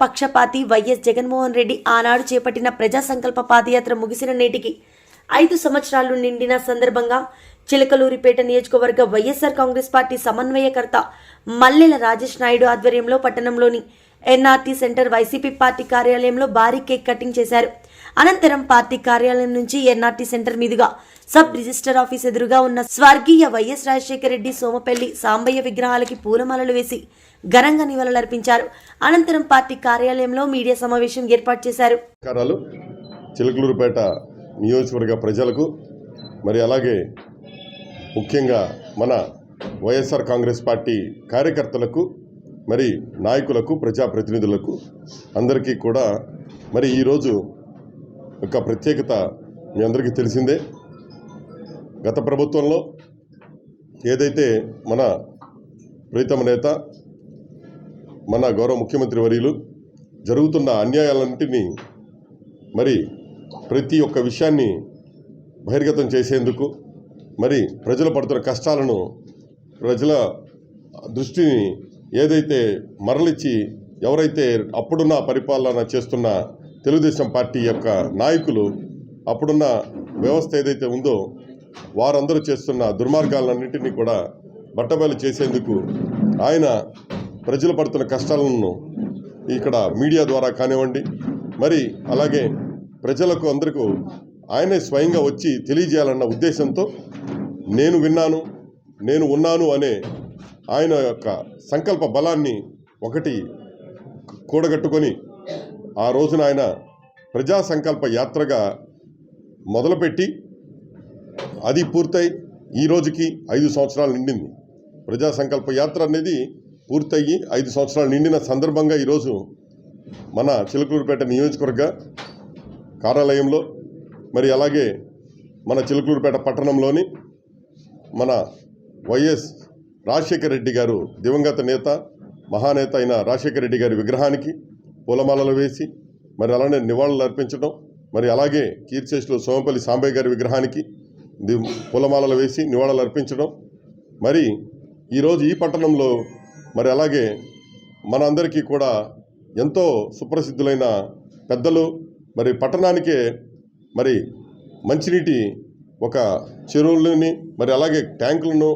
పక్షపాతి వైఎస్ జగన్మోహన్ రెడ్డి ఆనాడు చేపట్టిన ప్రజా సంకల్ప పాదయాత్ర ముగిసిన నేటికి ఐదు సంవత్సరాలు నిండిన సందర్భంగా చిలకలూరిపేట నియోజకవర్గ వైఎస్ఆర్ కాంగ్రెస్ పార్టీ సమన్వయకర్త మల్లెల రాజేష్ నాయుడు ఆధ్వర్యంలో పట్టణంలోని ఎన్ఆర్టీ సెంటర్ వైసీపీ పార్టీ కార్యాలయంలో భారీ కేక్ కటింగ్ చేశారు. అనంతరం పార్టీ కార్యాలయం నుంచి ఎన్ఆర్టీ సెంటర్ మీదుగా సబ్ రిజిస్టర్ ఆఫీస్ ఎదురుగా ఉన్న స్వర్గీయ వైఎస్ రాజశేఖర రెడ్డి సోమపల్లి సాంబయ్య విగ్రహాలకి పూలమాలలు వేసి ఘనంగా నివాళులర్పించారు. అనంతరం పార్టీ కార్యాలయంలో మీడియా సమావేశం ఏర్పాటు చేశారు. చిలకలూరుపేట నియోజకవర్గ ప్రజలకు మరి అలాగే ముఖ్యంగా మన వైఎస్ఆర్ కాంగ్రెస్ పార్టీ కార్యకర్తలకు మరి నాయకులకు ప్రజాప్రతినిధులకు అందరికీ కూడా మరి ఈరోజు ఒక ప్రత్యేకత మీ అందరికీ తెలిసిందే. గత ప్రభుత్వంలో ఏదైతే మన ప్రీతమ నేత మన గౌరవ ముఖ్యమంత్రి వర్యులు జరుగుతున్న అన్యాయాలన్నింటినీ మరి ప్రతి ఒక్క విషయాన్ని బహిర్గతం చేసేందుకు మరి ప్రజలు పడుతున్న కష్టాలను ప్రజల దృష్టిని ఏదైతే మరలిచ్చి ఎవరైతే అప్పుడున్న పరిపాలన చేస్తున్న తెలుగుదేశం పార్టీ యొక్క నాయకులు అప్పుడున్న వ్యవస్థ ఏదైతే ఉందో వారందరూ చేస్తున్న దుర్మార్గాలన్నింటినీ కూడా బట్టబయలు చేసేందుకు ఆయన ప్రజలు పడుతున్న కష్టాలను ఇక్కడ మీడియా ద్వారా కానివ్వండి మరి అలాగే ప్రజలకు అందరికీ ఆయనే స్వయంగా వచ్చి తెలియజేయాలన్న ఉద్దేశంతో నేను విన్నాను నేను ఉన్నాను అనే ఆయన యొక్క సంకల్ప బలాన్ని ఒకటి కూడగట్టుకొని ఆ రోజున ఆయన ప్రజా సంకల్ప యాత్రగా మొదలుపెట్టి అది పూర్తయి ఈ రోజుకి ఐదు సంవత్సరాలు నిండింది. ప్రజా సంకల్ప యాత్ర అనేది పూర్తయ్యి ఐదు సంవత్సరాలు నిండిన సందర్భంగా ఈరోజు మన చిలుకూరుపేట నియోజకవర్గ కార్యాలయంలో మరి అలాగే మన చిలుకూరుపేట పట్టణంలోని మన వైఎస్ రాజశేఖర రెడ్డి గారు దివంగత నేత మహానేత అయిన రాజశేఖర రెడ్డి గారి విగ్రహానికి పూలమాలలు వేసి మరి అలానే నివాళులు అర్పించడం మరి అలాగే కీర్తిశేషులు సోమపల్లి సాంబయ్య గారి విగ్రహానికి ది- పూలమాలలు వేసి నివాళులు అర్పించడం. మరి ఈరోజు ఈ పట్టణంలో మరి అలాగే మనందరికీ కూడా ఎంతో సుప్రసిద్ధులైన పెద్దలు మరి పట్టణానికే మరి మంచినీటి ఒక చెరువులని మరి అలాగే ట్యాంకులను